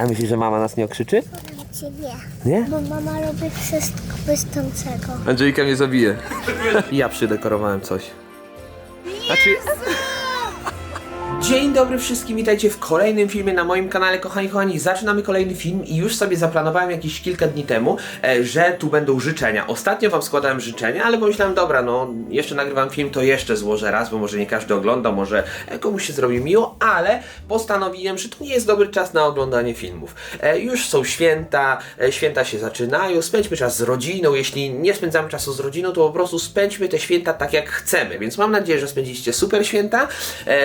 A myślisz, że mama nas nie okrzyczy? Cię nie. Nie? Bo mama robi wszystko wystącego. Angelika mnie zabije. ja przydekorowałem coś. Znaczy... Dzień dobry wszystkim, witajcie w kolejnym filmie na moim kanale, kochani, kochani. Zaczynamy kolejny film i już sobie zaplanowałem jakieś kilka dni temu, e, że tu będą życzenia. Ostatnio wam składałem życzenia, ale pomyślałem, dobra, no jeszcze nagrywam film, to jeszcze złożę raz, bo może nie każdy ogląda, może e, komuś się zrobi miło, ale postanowiłem, że to nie jest dobry czas na oglądanie filmów. E, już są święta, święta się zaczynają, spędźmy czas z rodziną. Jeśli nie spędzamy czasu z rodziną, to po prostu spędźmy te święta tak jak chcemy. Więc mam nadzieję, że spędziliście super święta,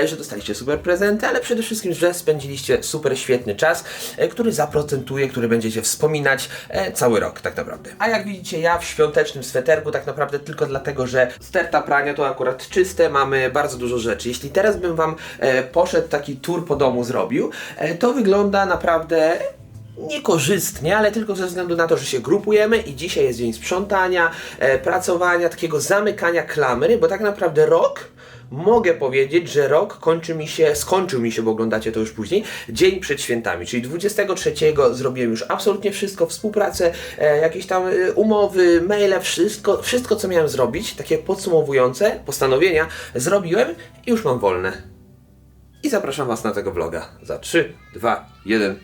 że dostaliście super prezenty, ale przede wszystkim, że spędziliście super świetny czas, e, który zaprocentuje, który będziecie wspominać e, cały rok tak naprawdę. A jak widzicie, ja w świątecznym sweterku tak naprawdę tylko dlatego, że sterta prania to akurat czyste, mamy bardzo dużo rzeczy. Jeśli teraz bym wam e, poszedł taki tour po domu zrobił, to wygląda naprawdę niekorzystnie, ale tylko ze względu na to, że się grupujemy i dzisiaj jest dzień sprzątania, pracowania, takiego zamykania klamry, bo tak naprawdę rok mogę powiedzieć, że rok kończy mi się, skończył mi się, bo oglądacie to już później, dzień przed świętami, czyli 23 zrobiłem już absolutnie wszystko, współpracę, e, jakieś tam e, umowy, maile, wszystko, wszystko co miałem zrobić, takie podsumowujące postanowienia zrobiłem i już mam wolne. I zapraszam Was na tego vloga za 3, 2, 1.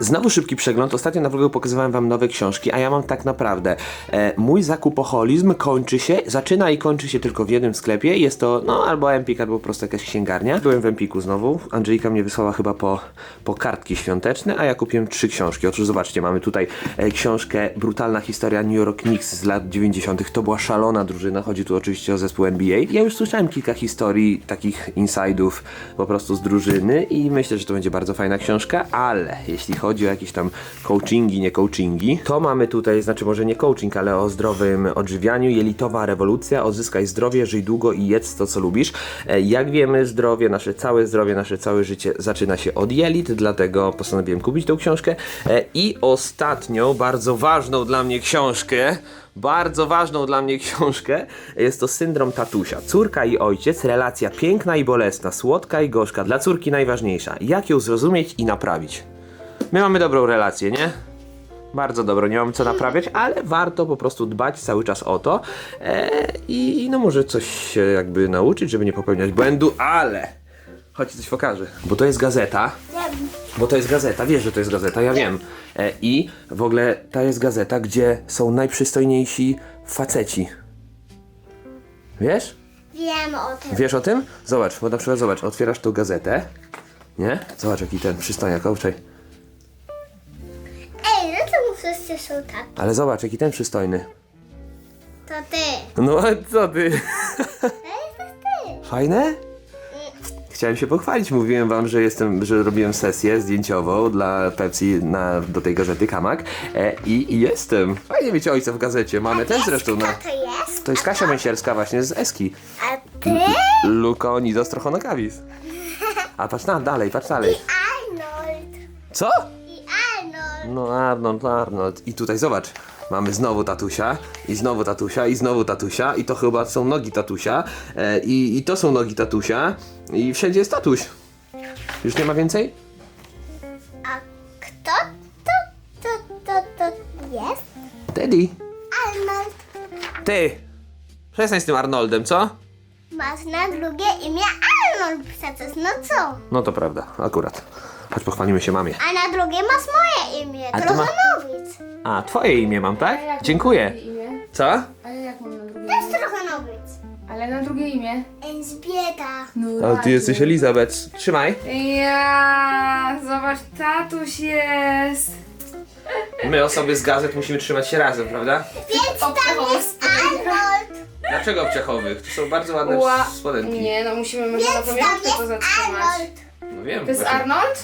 Znowu szybki przegląd. Ostatnio na vlogu pokazywałem wam nowe książki, a ja mam tak naprawdę e, mój zakupoholizm kończy się, zaczyna i kończy się tylko w jednym sklepie. Jest to no albo Empik, albo po prostu jakaś księgarnia. Byłem w Empiku znowu. Angelika mnie wysłała chyba po, po kartki świąteczne, a ja kupiłem trzy książki. Otóż zobaczcie, mamy tutaj e, książkę Brutalna historia New York Knicks z lat 90. To była szalona drużyna. Chodzi tu oczywiście o zespół NBA. Ja już słyszałem kilka historii, takich inside'ów po prostu z drużyny i myślę, że to będzie bardzo fajna książka, ale jeśli chodzi o jakieś tam coachingi, nie coachingi, to mamy tutaj, znaczy może nie coaching, ale o zdrowym odżywianiu, jelitowa rewolucja, odzyskaj zdrowie, żyj długo i jedz to, co lubisz. E, Jak wiemy, zdrowie, nasze całe zdrowie, nasze całe życie zaczyna się od jelit, dlatego postanowiłem kupić tą książkę. E, I ostatnią, bardzo ważną dla mnie książkę, bardzo ważną dla mnie książkę. Jest to Syndrom Tatusia. Córka i ojciec, relacja piękna i bolesna, słodka i gorzka, dla córki najważniejsza. Jak ją zrozumieć i naprawić? My mamy dobrą relację, nie? Bardzo dobrą, nie mam co naprawiać, ale warto po prostu dbać cały czas o to e, i no może coś się jakby nauczyć, żeby nie popełniać błędu, ale chodź coś pokażę. Bo to jest gazeta, bo to jest gazeta, wiesz, że to jest gazeta, ja wiem. E, I w ogóle ta jest gazeta, gdzie są najprzystojniejsi faceci. Wiesz? Wiem o tym. Wiesz o tym? Zobacz, bo na przykład zobacz, otwierasz tą gazetę, nie? Zobacz jaki ten przystojniak, owczej. Wszyscy są tak. Ale zobacz jaki ten przystojny. To ty. No a co ty? To jesteś ty. Fajne? Chciałem się pochwalić, mówiłem wam, że jestem, że robiłem sesję zdjęciową dla Pepsi na, do tej gazety Kamak e, i, i jestem. Fajnie mieć ojca w gazecie, mamy też zresztą na... To jest? To jest Kasia Męsierska właśnie z Eski. A ty? Lukonidos Trochonokawis. A patrz na, dalej, patrz dalej. Arnold. Co? No Arnold, Arnold. I tutaj zobacz. Mamy znowu tatusia, i znowu tatusia, i znowu tatusia, i to chyba są nogi tatusia, e, i, i to są nogi tatusia, i wszędzie jest tatuś. Już nie ma więcej? A kto to, to, to, to jest? Teddy. Arnold. Ty! Przestań z tym Arnoldem, co? Masz na drugie imię Arnold przecież, no co? No to prawda, akurat. Chodź pochwalimy się mamie. A na drugie masz moje imię, A ty ma- Trochanowic. A, twoje imię mam, tak? jak Dziękuję. drugie imię? Co? Ale jak mam na drugie To jest imię? Trochanowic. Ale na drugie imię? Elżbieta. No A ty jesteś Elizabeth. Trzymaj. Ja, zobacz, tatuś jest. My osoby z gazet musimy trzymać się razem, prawda? Więc tam jest Arnold. Dlaczego obciachowych? To są bardzo ładne Ła. spodenki. Nie, no musimy może na Więc tam pamiątkę to jest zatrzymać. Arnold. No wiem. To jest właśnie. Arnold?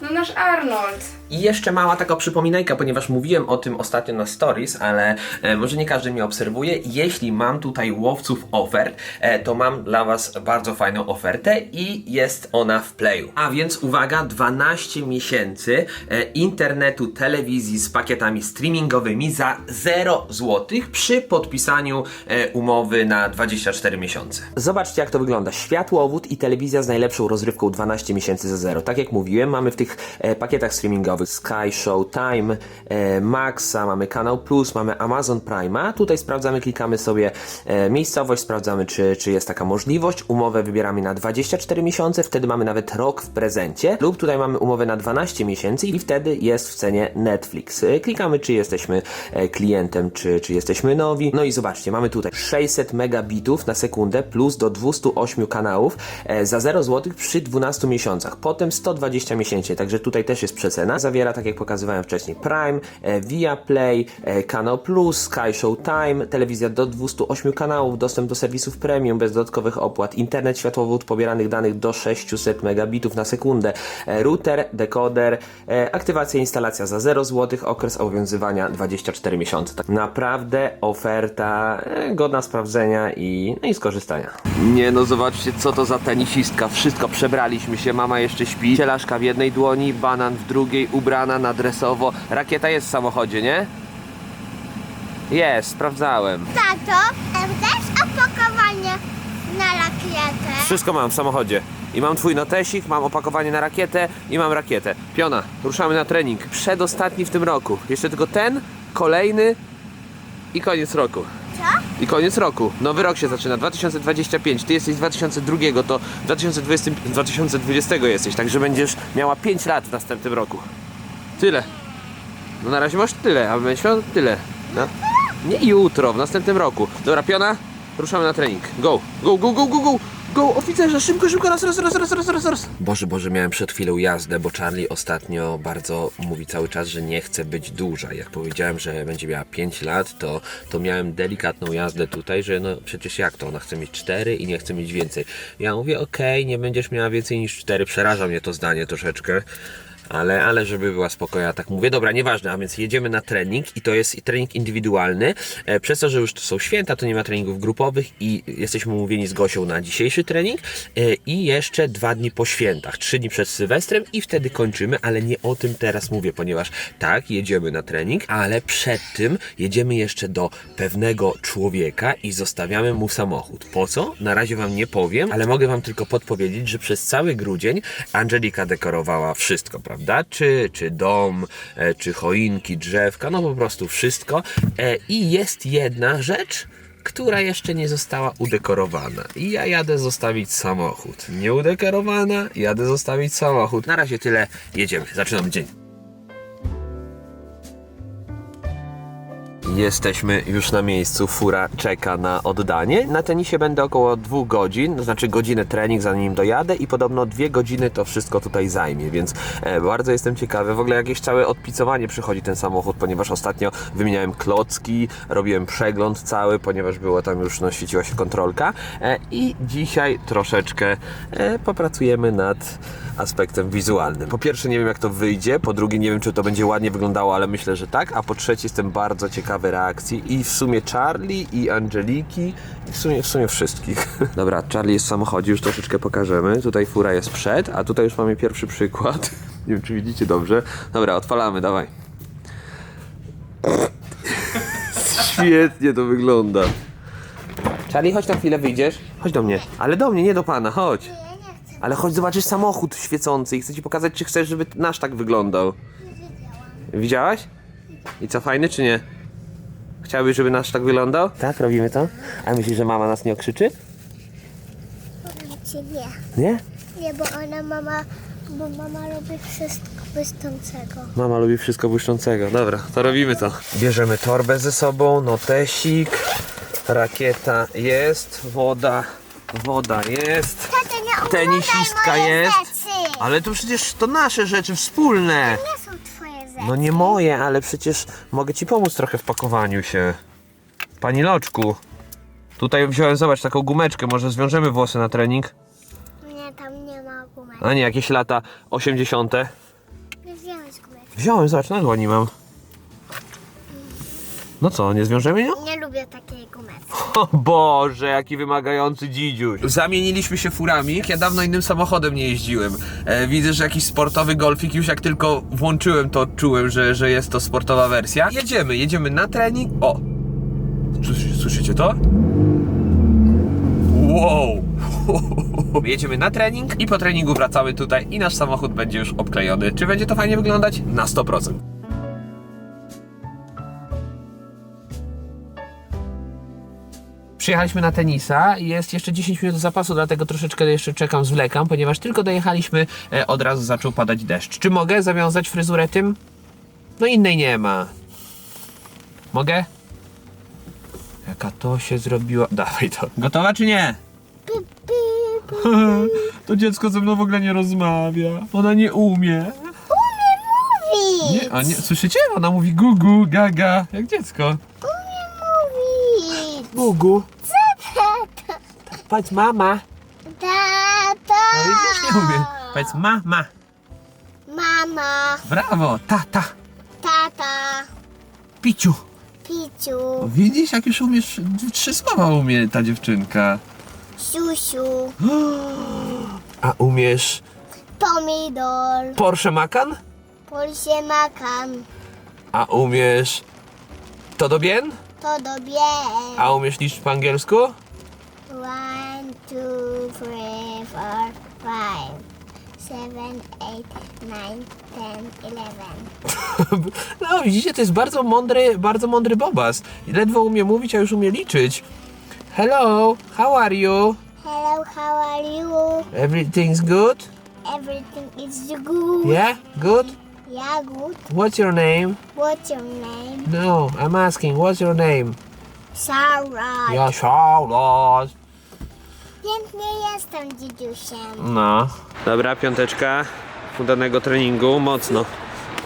No nasz Arnold. I jeszcze mała taka przypominajka, ponieważ mówiłem o tym ostatnio na stories, ale e, może nie każdy mnie obserwuje. Jeśli mam tutaj łowców ofert, e, to mam dla Was bardzo fajną ofertę i jest ona w Playu. A więc uwaga, 12 miesięcy e, internetu, telewizji z pakietami streamingowymi za 0 zł przy podpisaniu e, umowy na 24 miesiące. Zobaczcie jak to wygląda. Światłowód i telewizja z najlepszą rozrywką 12 miesięcy za 0. Tak jak mówiłem, mamy w tych e, pakietach streamingowych Sky Show Time, e, Maxa, mamy Kanał Plus, mamy Amazon Prime'a. Tutaj sprawdzamy, klikamy sobie e, miejscowość, sprawdzamy, czy, czy jest taka możliwość. Umowę wybieramy na 24 miesiące, wtedy mamy nawet rok w prezencie. Lub tutaj mamy umowę na 12 miesięcy i wtedy jest w cenie Netflix. E, Klikamy, czy jesteśmy klientem, czy, czy jesteśmy nowi. No i zobaczcie, mamy tutaj 600 megabitów na sekundę plus do 208 kanałów za 0 zł przy 12 miesiącach. Potem 120 miesięcznie, także tutaj też jest przecena. Zawiera, tak jak pokazywałem wcześniej, Prime, e, Viaplay, e, Kanał Plus, Sky Show Time, telewizja do 208 kanałów, dostęp do serwisów premium bez dodatkowych opłat, internet światłowód pobieranych danych do 600 megabitów na sekundę, e, router, dekoder, aktywacja, instalacja za 0 zł, okres obowiązywania 24 miesiące. Tak naprawdę oferta godna sprawdzenia i, no i skorzystania. Nie no, zobaczcie co to za tenisistka. Wszystko przebraliśmy się, mama jeszcze śpi. Cielaszka w jednej dłoni, banan w drugiej, ubrana na dresowo. Rakieta jest w samochodzie, nie? Jest, sprawdzałem. Tato, też opakowanie na rakietę. Wszystko mam w samochodzie. I mam twój notesik, mam opakowanie na rakietę i mam rakietę. Piona, ruszamy na trening. Przedostatni w tym roku. Jeszcze tylko ten, kolejny i koniec roku. I koniec roku. Nowy rok się zaczyna, 2025. Ty jesteś z 2002, to 2020, 2020 jesteś, także będziesz miała 5 lat w następnym roku. Tyle. No na razie masz tyle, a będziesz miał tyle. No. Nie jutro, w następnym roku. Dobra, piona, ruszamy na trening. Go, go, go, go, go, go! Go, oficerze, szybko, szybko, raz, raz, raz, raz, raz, raz, raz. Boże, Boże, miałem przed chwilą jazdę, bo Charlie ostatnio bardzo mówi cały czas, że nie chce być duża. Jak powiedziałem, że będzie miała 5 lat, to, to miałem delikatną jazdę tutaj, że no przecież jak to, ona chce mieć 4 i nie chce mieć więcej. Ja mówię, okej, nie będziesz miała więcej niż 4, przeraża mnie to zdanie troszeczkę. Ale, ale żeby była spokojna, tak mówię. Dobra, nieważne, a więc jedziemy na trening i to jest trening indywidualny. E, przez to, że już to są święta, to nie ma treningów grupowych i jesteśmy umówieni z Gosią na dzisiejszy trening e, i jeszcze dwa dni po świętach, trzy dni przed Sylwestrem i wtedy kończymy, ale nie o tym teraz mówię, ponieważ tak, jedziemy na trening, ale przed tym jedziemy jeszcze do pewnego człowieka i zostawiamy mu samochód. Po co? Na razie wam nie powiem, ale mogę wam tylko podpowiedzieć, że przez cały grudzień Angelika dekorowała wszystko, prawda? Czy, czy dom, e, czy choinki, drzewka, no po prostu wszystko. E, I jest jedna rzecz, która jeszcze nie została udekorowana. I ja jadę zostawić samochód. Nieudekorowana, jadę zostawić samochód. Na razie tyle, jedziemy, zaczynamy dzień. Jesteśmy już na miejscu, fura czeka na oddanie. Na tenisie będę około dwóch godzin, to znaczy godzinę trening zanim dojadę i podobno dwie godziny to wszystko tutaj zajmie, więc e, bardzo jestem ciekawy. W ogóle jakieś całe odpicowanie przychodzi ten samochód, ponieważ ostatnio wymieniałem klocki, robiłem przegląd cały, ponieważ było tam już, no świeciła się kontrolka e, i dzisiaj troszeczkę e, popracujemy nad aspektem wizualnym. Po pierwsze nie wiem jak to wyjdzie, po drugie nie wiem czy to będzie ładnie wyglądało, ale myślę, że tak, a po trzecie jestem bardzo ciekawy reakcji i w sumie Charlie i Angeliki i w sumie, w sumie wszystkich. Dobra, Charlie jest w samochodzie, już troszeczkę pokażemy. Tutaj fura jest przed, a tutaj już mamy pierwszy przykład. Nie wiem czy widzicie dobrze. Dobra, odpalamy, dawaj. Świetnie to wygląda. Charlie, chodź na chwilę, wyjdziesz? Chodź do mnie. Ale do mnie, nie do pana, chodź. Ale chodź zobaczysz samochód świecący i chcę ci pokazać, czy chcesz, żeby nasz tak wyglądał. Widziałaś? I co, fajny czy nie? Chciałbyś, żeby nasz tak wyglądał? Tak, robimy to? A myślisz, że mama nas nie okrzyczy? Powiem ci nie. Nie? Nie, bo ona mama, bo mama robi wszystko błyszczącego. Mama lubi wszystko błyszczącego. Dobra, to robimy to. Bierzemy torbę ze sobą, notesik, rakieta jest, woda, woda jest, Tato, nie tenisistka moje jest. Rzeczy. Ale to przecież to nasze rzeczy wspólne. Nie są twoje rzeczy. No nie moje, ale przecież mogę ci pomóc trochę w pakowaniu się. Pani Loczku, tutaj wziąłem, zobacz, taką gumeczkę, może zwiążemy włosy na trening? Nie, tam nie ma gumek. A nie, jakieś lata 80. Nie wziąłeś gumek. Wziąłem, zobacz, na dłoni mam. No co, nie zwiążemy nią? Nie lubię takiej gumeczki. O Boże, jaki wymagający dzidziuś. Zamieniliśmy się furami. Ja dawno innym samochodem nie jeździłem. E, widzę, że jakiś sportowy golfik, już jak tylko włączyłem, to czułem, że, że jest to sportowa wersja. Jedziemy, jedziemy na trening. O! Słyszy- Słyszycie to? Wow! jedziemy na trening i po treningu wracamy tutaj i nasz samochód będzie już obklejony. Czy będzie to fajnie wyglądać? Na 100%. Przyjechaliśmy na tenisa i jest jeszcze 10 minut zapasu, dlatego troszeczkę jeszcze czekam, zwlekam, ponieważ tylko dojechaliśmy, e, od razu zaczął padać deszcz. Czy mogę zawiązać fryzurę tym? No innej nie ma. Mogę? Jaka to się zrobiła? Dawaj to. Gotowa czy nie? To dziecko ze mną w ogóle nie rozmawia. Ona nie umie. Umiem mówić. Nie, a nie, słyszycie? Ona mówi gugu, gaga, jak dziecko. Umiem mówić. Gugu. Powiedz mama. Tata. No widzisz, nie umie. Powiedz mama. Mama. Brawo, tata. Tata. Piciu. Piciu. Widzisz, jak już umiesz, trzy słowa umie ta dziewczynka. Siusiu. A umiesz Pomidor. Porsche Macan? Polsie makan. A umiesz to do bien? To dobie. A umiesz liczyć po angielsku? One, two, three, four, five, seven, eight, nine, ten, eleven. No widzicie, to jest bardzo mądry, bardzo mądry bobas. Ledwo umie mówić, a już umie liczyć. Hello, how are you? Hello, how are you? Everything's good? Everything is good. Yeah, good? Yeah, good. What's your name? What's your name? No, I'm asking, what's your name? Sarah. Ja, Charlotte. Pięknie jestem, dzidziusiem. No. Dobra, piąteczka udanego treningu, mocno.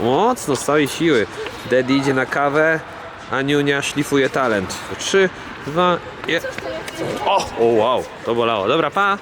Mocno, z całej siły. Daddy idzie na kawę, a Niunia szlifuje talent. Trzy, dwa, jeden. O, o wow, to bolało. Dobra, pa.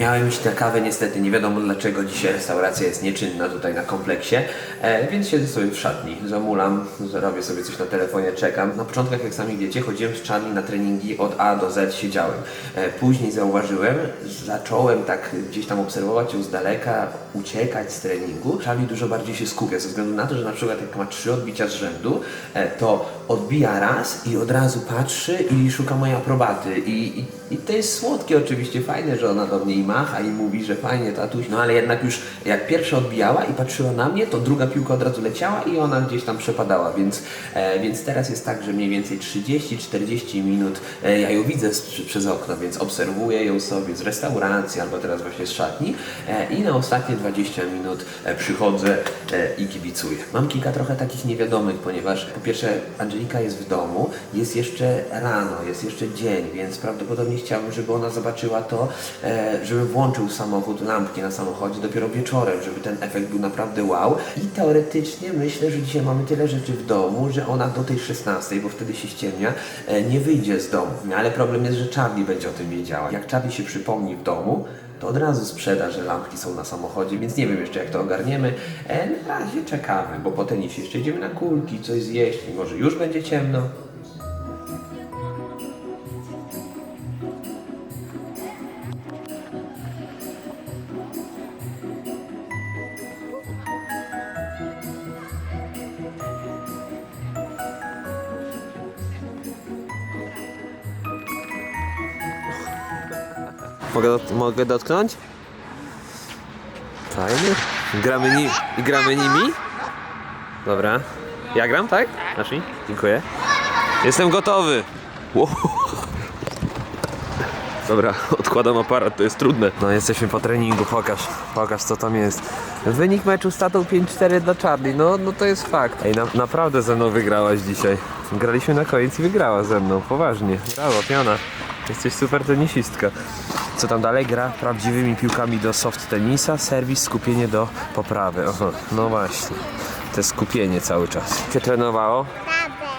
Miałem iść na kawę, niestety nie wiadomo dlaczego dzisiaj restauracja jest nieczynna tutaj na kompleksie, e, więc siedzę sobie w szatni, zamulam, robię sobie coś na telefonie, czekam. Na początkach, jak sami wiecie, chodziłem z Charlie na treningi od A do Z, siedziałem. E, później zauważyłem, zacząłem tak gdzieś tam obserwować ją z daleka, uciekać z treningu. Charlie dużo bardziej się skupia, ze względu na to, że na przykład jak ma trzy odbicia z rzędu, e, to odbija raz i od razu patrzy i szuka mojej aprobaty. I, i, I to jest słodkie oczywiście, fajne, że ona do mnie i macha i mówi, że fajnie tatuś, no ale jednak już jak pierwsza odbijała i patrzyła na mnie, to druga piłka od razu leciała i ona gdzieś tam przepadała, więc, e, więc teraz jest tak, że mniej więcej 30-40 minut e, ja ją widzę z, przez okno, więc obserwuję ją sobie z restauracji albo teraz właśnie z szatni e, i na ostatnie 20 minut e, przychodzę e, i kibicuję. Mam kilka trochę takich niewiadomych, ponieważ po pierwsze Angelika jest w domu, jest jeszcze rano, jest jeszcze dzień, więc prawdopodobnie chciałbym, żeby ona zobaczyła to, e, żeby włączył samochód, lampki na samochodzie dopiero wieczorem, żeby ten efekt był naprawdę wow. I teoretycznie myślę, że dzisiaj mamy tyle rzeczy w domu, że ona do tej 16, bo wtedy się ściemnia, e, nie wyjdzie z domu. No, ale problem jest, że Charlie będzie o tym wiedziała. Jak Charlie się przypomni w domu, to od razu sprzeda, że lampki są na samochodzie, więc nie wiem jeszcze jak to ogarniemy. E, na razie czekamy, bo po tenisie jeszcze idziemy na kulki, coś zjeść, i może już będzie ciemno. Mogę, mogę dotknąć? Fajnie. Gramy, ni gramy nimi? Dobra. Ja gram, tak? Znasz mi? Dziękuję. Jestem gotowy. Wow. Dobra, odkładam aparat, to jest trudne. No jesteśmy po treningu, pokaż, pokaż co tam jest. Wynik meczu statą 5-4 dla Charlie, no, no to jest fakt. Ej, na, naprawdę ze mną wygrałaś dzisiaj. Graliśmy na koniec i wygrała ze mną, poważnie. Brawo, piona. Jesteś super tenisistka. Co tam dalej? Gra prawdziwymi piłkami do soft tenisa, serwis, skupienie do poprawy. Oho, no właśnie. To jest skupienie cały czas. Cię trenowało?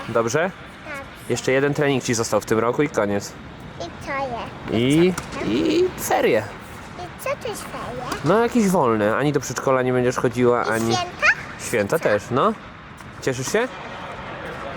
Dobrze? Tak. Jeszcze jeden trening ci został w tym roku i koniec. I co je? I, i ferie. I co to jest ferie? No jakieś wolne. Ani do przedszkola nie będziesz chodziła, ani... Święta? Święta też, no. Cieszysz się?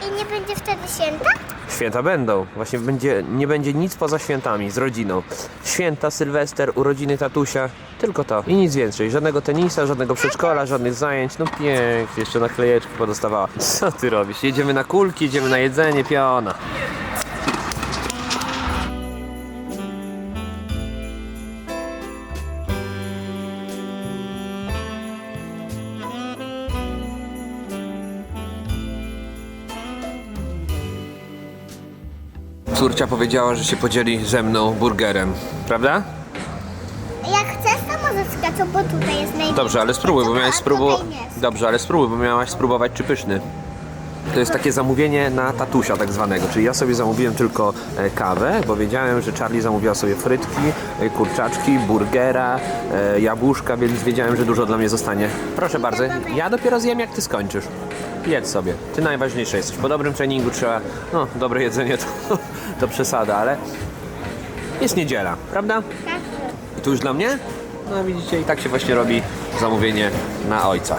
I nie będzie wtedy święta? Święta będą. Właśnie będzie, nie będzie nic poza świętami, z rodziną. Święta, Sylwester, urodziny tatusia. Tylko to. I nic więcej. Żadnego tenisa, żadnego przedszkola, żadnych zajęć. No pięknie. Jeszcze naklejeczki podostawała. Co ty robisz? Jedziemy na kulki, jedziemy na jedzenie, piona. Córcia powiedziała, że się podzieli ze mną burgerem. Prawda? Jak chcesz, to możesz skacać, bo tutaj jest najwięcej. Dobrze, ale spróbuj, bo miałeś spróbować. Dobrze, ale spróbuj, bo miałaś spróbować czy pyszny. To jest takie zamówienie na tatusia tak zwanego, czyli ja sobie zamówiłem tylko e, kawę, bo wiedziałem, że Charlie zamówiła sobie frytki, e, kurczaczki, burgera, e, jabłuszka, więc wiedziałem, że dużo dla mnie zostanie. Proszę bardzo, ja dopiero zjem jak ty skończysz. Jedz sobie. Ty najważniejsze jesteś. Po dobrym treningu trzeba, no dobre jedzenie to, to przesada, ale jest niedziela, prawda? Tak. I tu już dla mnie? No widzicie, i tak się właśnie robi zamówienie na ojca.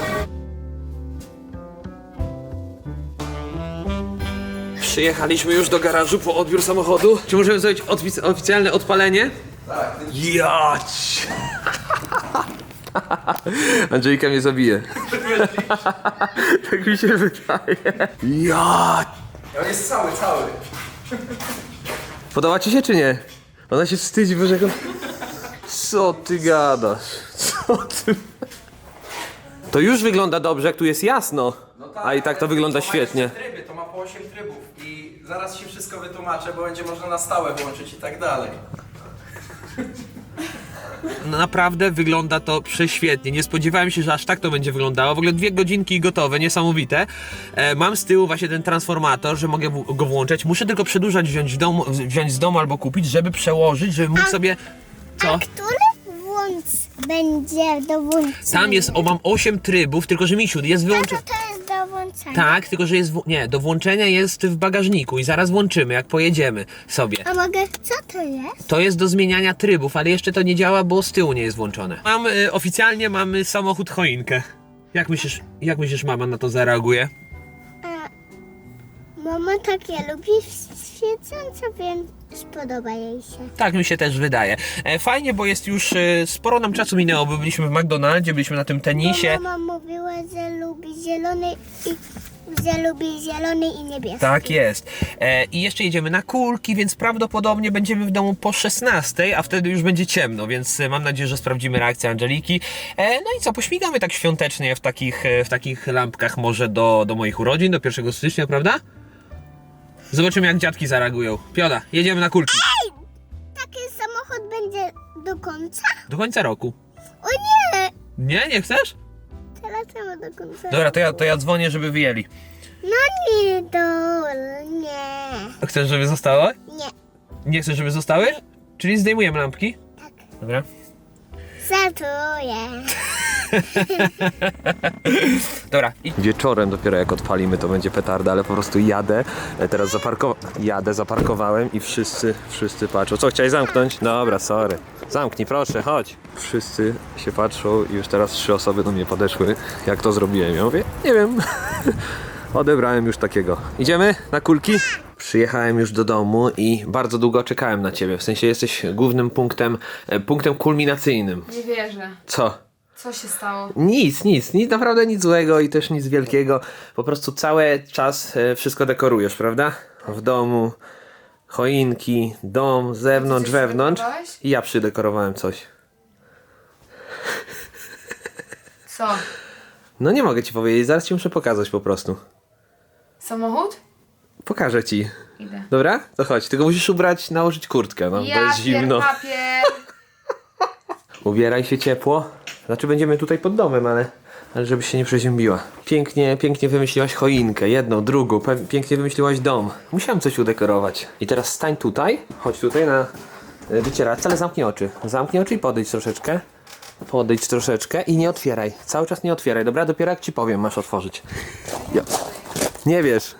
Przyjechaliśmy już do garażu po odbiór samochodu. Czy możemy zrobić oficjalne odpalenie? Tak. Jać! Andrzejka mnie zabije. tak mi się wydaje. Jać! On jest cały, cały. Podoba ci się czy nie? Ona się wstydzi, Bożego. Co ty gadasz? Co ty... To już wygląda dobrze, jak tu jest jasno. A i tak to wygląda ma świetnie. Tryby, to ma po 8 trybów i zaraz ci wszystko wytłumaczę, bo będzie można na stałe włączyć i tak dalej. No naprawdę wygląda to prześwietnie. Nie spodziewałem się, że aż tak to będzie wyglądało. W ogóle dwie godzinki gotowe, niesamowite. E, mam z tyłu właśnie ten transformator, że mogę go włączać. Muszę tylko przedłużać wziąć, w domu, wziąć z domu albo kupić, żeby przełożyć, żeby mógł sobie... Co? A który włącz będzie do włączenia? Tam jest, o mam 8 trybów, tylko że misiu jest wyłączony. to jest do włączenia. Tak, tylko że jest. W... Nie, do włączenia jest w bagażniku i zaraz włączymy, jak pojedziemy sobie. A mogę, co to jest? To jest do zmieniania trybów, ale jeszcze to nie działa, bo z tyłu nie jest włączone. Mam y, oficjalnie mamy samochód choinkę. Jak myślisz, jak myślisz, mama na to zareaguje? Mama takie lubi świecące, więc spodoba jej się. Tak mi się też wydaje. E, fajnie, bo jest już e, sporo nam czasu minęło, bo byliśmy w McDonaldzie, byliśmy na tym tenisie. Mama mówiła, że lubi zielony i że lubi zielony i niebieski. Tak jest. E, I jeszcze jedziemy na kulki, więc prawdopodobnie będziemy w domu po 16, a wtedy już będzie ciemno, więc e, mam nadzieję, że sprawdzimy reakcję Angeliki. E, no i co, pośmigamy tak świątecznie w takich, e, w takich lampkach może do, do moich urodzin, do 1 stycznia, prawda? Zobaczymy jak dziadki zareagują. Pioda, jedziemy na kulki. Taki samochód będzie do końca? Do końca roku. O nie! Nie, nie chcesz? Teraz chcemy do końca. Dobra, to ja, to ja dzwonię, żeby wyjęli. No nie, do... nie. Chcesz, żeby zostały? Nie. Nie chcesz, żeby zostały? Czyli zdejmujemy lampki? Tak. Dobra. Żartuję. Dobra. I... Wieczorem dopiero jak odpalimy to będzie petarda, ale po prostu jadę. E, Teraz zaparko... jadę, zaparkowałem i wszyscy, wszyscy patrzą. Co, chciałeś zamknąć? Dobra, sorry. Zamknij proszę, chodź. Wszyscy się patrzą i już teraz trzy osoby do mnie podeszły. Jak to zrobiłem? Ja mówię, nie wiem. Odebrałem już takiego. Idziemy na kulki? Przyjechałem już do domu i bardzo długo czekałem na ciebie. W sensie jesteś głównym punktem, e, punktem kulminacyjnym. Nie wierzę. Co? Co się stało? Nic, nic, nic, naprawdę nic złego i też nic wielkiego. Po prostu cały czas e, wszystko dekorujesz, prawda? W domu, choinki, dom, zewnątrz, coś wewnątrz. zadekorowałeś? I ja przydekorowałem coś. Co? No nie mogę ci powiedzieć, zaraz ci muszę pokazać po prostu. Samochód? Pokażę ci. Idę. Dobra? To chodź, tylko musisz ubrać, nałożyć kurtkę, no bo Ja jest zimno. papier. Ubieraj się ciepło. Znaczy będziemy tutaj pod domem, ale, ale żeby się nie przeziębiła. Pięknie, pięknie wymyśliłaś choinkę, jedną, drugą, pięknie wymyśliłaś dom. Musiałem coś udekorować. I teraz stań tutaj, chodź tutaj na y, wycieraczce, ale zamknij oczy. Zamknij oczy i podejdź troszeczkę. Podejdź troszeczkę i nie otwieraj. Cały czas nie otwieraj, dobra? Dopiero jak ci powiem, masz otworzyć. Ja. Nie wiesz.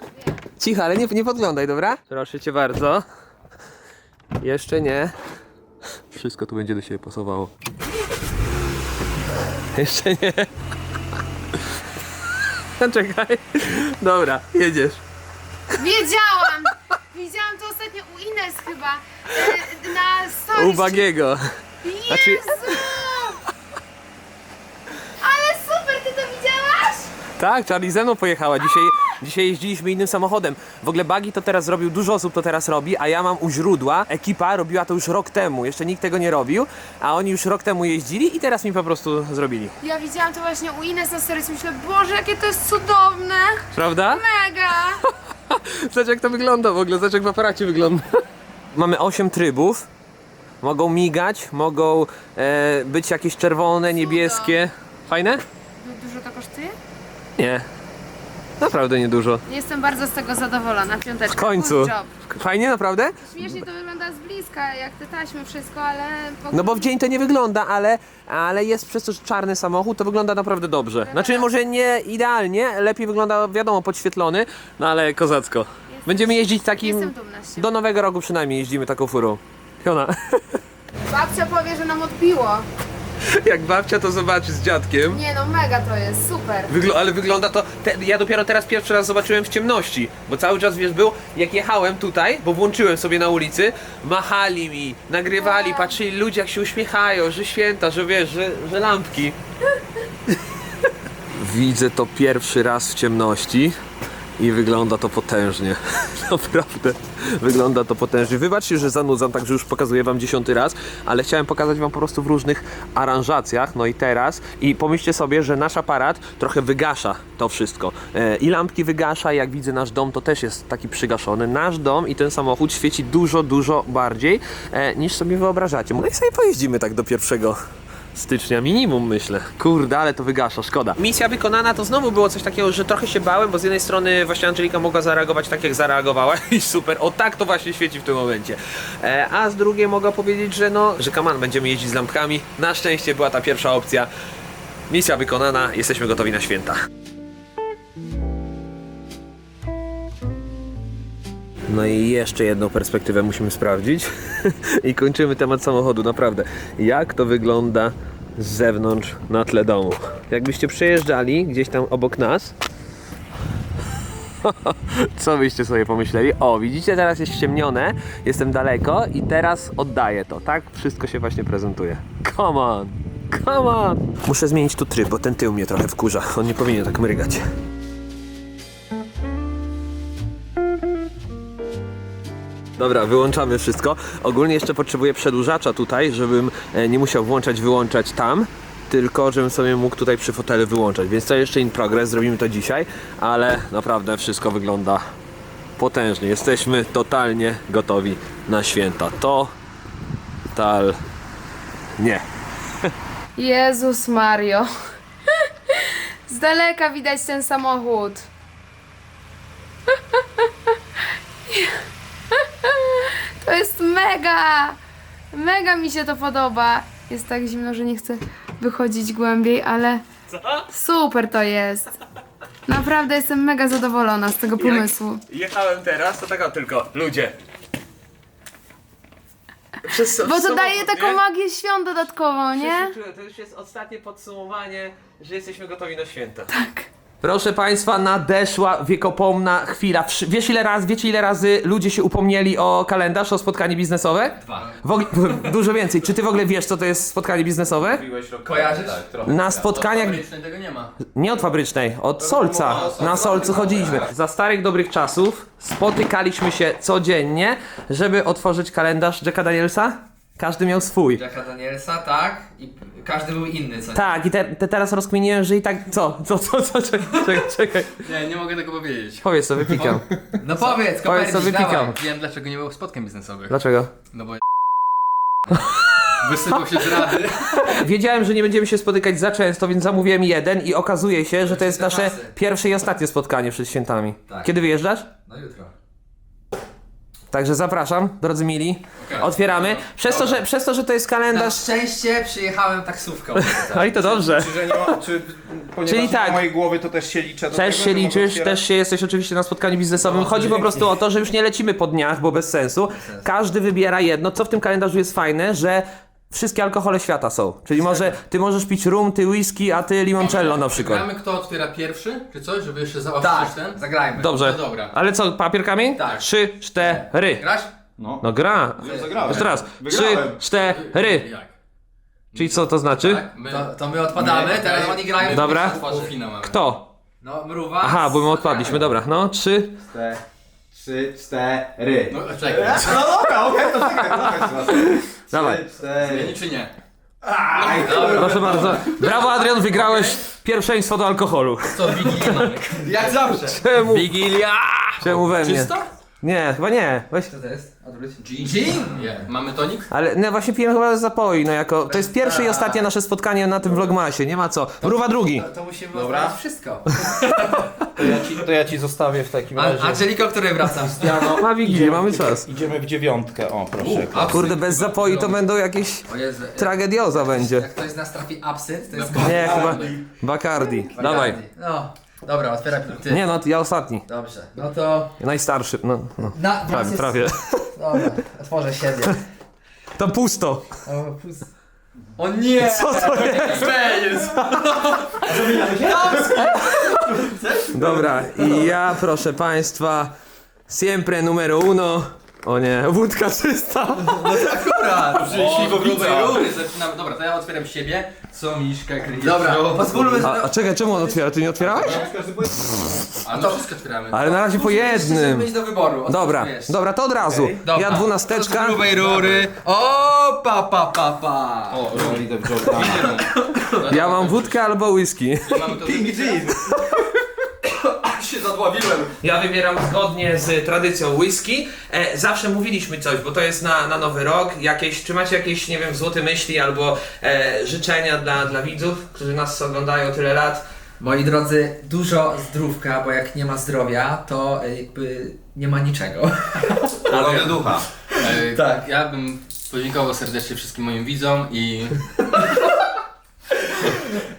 Cicho, ale nie, nie podglądaj, dobra? Proszę cię bardzo. Jeszcze nie. Wszystko tu będzie do siebie pasowało. Jeszcze nie. Czekaj. Dobra, jedziesz. Wiedziałam! Widziałam to ostatnio u Ines chyba. E, na stories. U Bagiego. Znaczy, Jezu! Ale super, ty to widziałaś? Tak, Charlie ze mną pojechała. Dzisiaj, dzisiaj jeździliśmy innym samochodem. W ogóle Bagi to teraz zrobił, dużo osób to teraz robi, a ja mam u źródła. Ekipa robiła to już rok temu. Jeszcze nikt tego nie robił, a oni już rok temu jeździli i teraz mi po prostu zrobili. Ja widziałam to właśnie u Ines na stories. Myślę, Boże, jakie to jest cudowne! Prawda? Mega! Zobacz jak to wygląda w ogóle, zobacz jak w aparacie wygląda. mamy 8 trybów. Mogą migać, mogą e, być jakieś czerwone, niebieskie. Fajne? Du- Dużo to kosztuje? Nie. Naprawdę niedużo. Jestem bardzo z tego zadowolona. Piąteczka. W końcu. Good job. Fajnie, naprawdę? Śmiesznie to wygląda z bliska, jak te taśmy, wszystko, ale... No bo w dzień to nie wygląda, ale, ale jest przez to, że czarny samochód, to wygląda naprawdę dobrze. Znaczy może nie idealnie, lepiej wygląda wiadomo podświetlony, no ale kozacko. Będziemy jeździć takim, Jestem dumna z siebie. do Nowego Roku przynajmniej jeździmy taką furą. Fiona. Babcia powie, że nam odbiło. Jak babcia to zobaczy z dziadkiem. Nie no, mega to jest, super. Wygl- ale wygląda to. Te, ja dopiero teraz pierwszy raz zobaczyłem w ciemności, bo cały czas wiesz, był. Jak jechałem tutaj, bo włączyłem sobie na ulicy, machali mi, nagrywali, patrzyli ludzie, jak się uśmiechają, że święta, że wiesz, że, że lampki. Widzę to pierwszy raz w ciemności i wygląda to potężnie. Naprawdę, wygląda to potężnie. Wybaczcie, że zanudzam, także już pokazuję wam dziesiąty raz, ale chciałem pokazać wam po prostu w różnych aranżacjach, no i teraz. I pomyślcie sobie, że nasz aparat trochę wygasza to wszystko. E, I lampki wygasza, jak widzę nasz dom, to też jest taki przygaszony. Nasz dom i ten samochód świeci dużo, dużo bardziej e, niż sobie wyobrażacie. No i sobie pojeździmy tak do pierwszego stycznia minimum myślę. Kurde, ale to wygasza, szkoda. Misja wykonana to znowu było coś takiego, że trochę się bałem, bo z jednej strony właśnie Angelika mogła zareagować tak jak zareagowała i super, o tak to właśnie świeci w tym momencie. E, a z drugiej mogła powiedzieć, że no, że kaman, będziemy jeździć z lampkami. Na szczęście była ta pierwsza opcja. Misja wykonana, jesteśmy gotowi na święta. No i jeszcze jedną perspektywę musimy sprawdzić i kończymy temat samochodu, naprawdę. Jak to wygląda z zewnątrz na tle domu? Jakbyście przejeżdżali gdzieś tam obok nas, co byście sobie pomyśleli? O, widzicie, teraz jest ściemnione, jestem daleko i teraz oddaję to, tak? Wszystko się właśnie prezentuje. Come on! Come on! Muszę zmienić tu tryb, bo ten tył mnie trochę wkurza. On nie powinien tak mrygać. Dobra, wyłączamy wszystko. Ogólnie jeszcze potrzebuję przedłużacza tutaj, żebym e, nie musiał włączać, wyłączać tam, tylko żebym sobie mógł tutaj przy fotelu wyłączać. Więc to jeszcze in progress, zrobimy to dzisiaj, ale naprawdę wszystko wygląda potężnie. Jesteśmy totalnie gotowi na święta. To tal nie. Jezus Mario. Z daleka widać ten samochód. To jest mega! Mega mi się to podoba. Jest tak zimno, że nie chcę wychodzić głębiej, ale super to jest. Naprawdę jestem mega zadowolona z tego pomysłu. jechałem teraz, to taka tylko ludzie. Przez, Bo to daje taką magię świąt dodatkowo, nie? To już jest ostatnie podsumowanie, że jesteśmy gotowi na święta. Tak. Proszę Państwa, nadeszła wiekopomna chwila. Wsz- Wiesz ile razy, wiecie ile razy ludzie się upomnieli o kalendarz, o spotkanie biznesowe? Dwa. W ogóle, dużo więcej. Czy ty w ogóle wiesz, co to jest spotkanie biznesowe? Kojarzysz? Na spotkaniach, Fabrycznej tego nie ma. nie od fabrycznej, od Solca. Na Solcu chodziliśmy. Za starych dobrych czasów spotykaliśmy się codziennie, żeby otworzyć kalendarz Jacka Danielsa. Każdy miał swój. Jacka Danielsa, tak? I każdy był inny, co nie? Tak, i te, te teraz rozkminiłem, że i tak. Co? Co, co, co? Czekaj, czekaj, czekaj. Nie, nie mogę tego powiedzieć. Powiedz to, wypikam. No powiedz, Powiedz, co Kopernik, wypikam. dawaj. Wiem dlaczego nie było spotkań biznesowych. Dlaczego? No bo wysypał się z rady. Wiedziałem, że nie będziemy się spotykać za często, więc zamówiłem jeden i okazuje się, że to jest nasze pierwsze i ostatnie spotkanie przed świętami. Tak. Kiedy wyjeżdżasz? No jutro. Także zapraszam, drodzy mili. Otwieramy. Przez to, że, przez to, że to jest Na kalendarz. szczęście przyjechałem taksówką. No i to dobrze. Czy, że nie ma, czy, ponieważ Czyli tak. ma mojej głowy, to też się liczę do Też tego, się że mogę liczysz, otwierać? też się jesteś oczywiście na spotkaniu biznesowym. Chodzi po prostu o to, że już nie lecimy po dniach, bo bez sensu. Każdy wybiera jedno. Co w tym kalendarzu jest fajne, że wszystkie alkohole świata są. Czyli może ty możesz pić rum, ty whisky, a ty limoncello na przykład. Gramy kto otwiera pierwszy, czy coś, żeby jeszcze zaostrzyć Tak, ten? zagrajmy. Dobrze. No dobra. Ale co, papier kamień? Tak. Trzy, cztery. Grasz? No, No gra. już zagrałem. Jeszcze raz. Trzy, Wygrałem. cztery. Jak? Czyli co to znaczy? Tak? My... To, to my odpadamy, My- teraz oni grają. Dobra. Półfinał mamy. Kto? No mruwa. Aha, bo my odpadliśmy, dobra. No, trzy. Cztery, trzy, cztery. No czekaj. No dobra, okej, to czekaj. Dawaj. Trzy, cztery. Zmieni czy nie? Proszę bardzo. Brawo Adrian, wygrałeś pierwszeństwo do alkoholu. Co, Wigilię mamy. Jak zawsze. Czemu? Wigilia! Czemu we mnie? Czysto? Nie, chyba nie. Weź. Co to jest? Odwróć. Gin? Gin? Nie. Mamy tonik? Ale nie, właśnie piłem chyba z zapoi, no jako... To jest pierwsze i ostatnie nasze spotkanie na tym vlogmasie, nie ma co. Mruwa drugi. To, to musimy Dobra. wszystko. To ja ci, to ja ci zostawię w takim A, razie. Angeliko, który wraca? Ma Wigilię, mamy czas. Idziemy w dziewiątkę, o proszę. Absynt. Kurde, bez zapoi to będą jakieś... O Jezu. Tragedioza będzie. Jak ktoś z nas trafi absynt, to jest Nie, chyba... Bacardi. Dawaj. No, dobra, otwieraj ty. Nie no, ja ostatni. Dobrze, no to... Najstarszy, no. no. Na, Prawie, jest... prawie. Dobra, otworzę siebie. Tam pusto. O, pus... o nie! Co to jest? Dobra, i ja proszę państwa, siempre numero uno. O nie, wódka czysta. Akurat! O, grubej rury zaczynamy. Dobra, to ja otwieram siebie. Co Miszka kryje? Dobra, pozwólmy, że... A, a czekaj, czemu on otwiera? Ty nie otwierałeś? A no wszystko otwieramy. Ale na razie po jednym. mieć do wyboru. Dobra, Otwórz, dobra, to od razu. Dobra. Ja dwunasteczka. Z grubej rury. O, pa, pa, pa, pa. O, idę w Jordana. Ja mam wódkę albo whisky. Mamy to Pink Jean. Się zadławiłem. Ja wybieram zgodnie z tradycją whisky. E, zawsze mówiliśmy coś, bo to jest na, na nowy rok. Jakieś, czy macie jakieś, nie wiem, złote myśli albo e, życzenia dla, dla widzów, którzy nas oglądają tyle lat? Moi drodzy, dużo zdrówka, bo jak nie ma zdrowia, to e, jakby nie ma niczego. Ale ducha. E, Tak. Ja bym podziękował serdecznie wszystkim moim widzom i...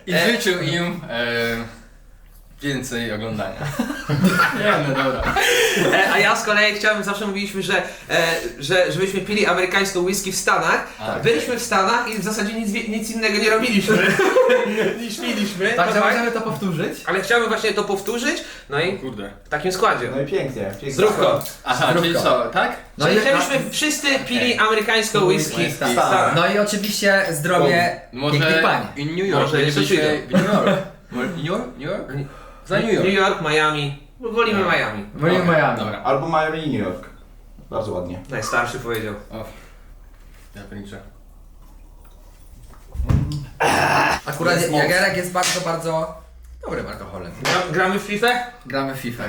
I życzył im e, więcej oglądania. Nie no dobra. E, a ja z kolei chciałem, zawsze mówiliśmy, że, e, że żebyśmy pili amerykańską whisky w Stanach. Tak. Byliśmy w Stanach i w zasadzie nic, nic innego nie robiliśmy niż piliśmy. Także tak. możemy to powtórzyć. Ale chciałbym właśnie to powtórzyć, no i Kurde. w takim składzie. No i pięknie. pięknie. Zdrówko. Aha, czyli co, tak? No Czyli i, żebyśmy wszyscy pili amerykańską whisky w Tak. Stanach. no i oczywiście zdrowie pięknych Może pań. in New York, Może nie jeszcze byliśmy w New York. New York? New York? Za New York. New York, Miami. Wolimy No. Miami. Wolimy Miami. Dobra. Albo Miami i New York. Bardzo ładnie. Najstarszy powiedział. Ja pierniczę. Akurat. Jagerek jest bardzo, bardzo dobrym alkoholem. Gra- Gramy w FIFA? Gramy w FIFA.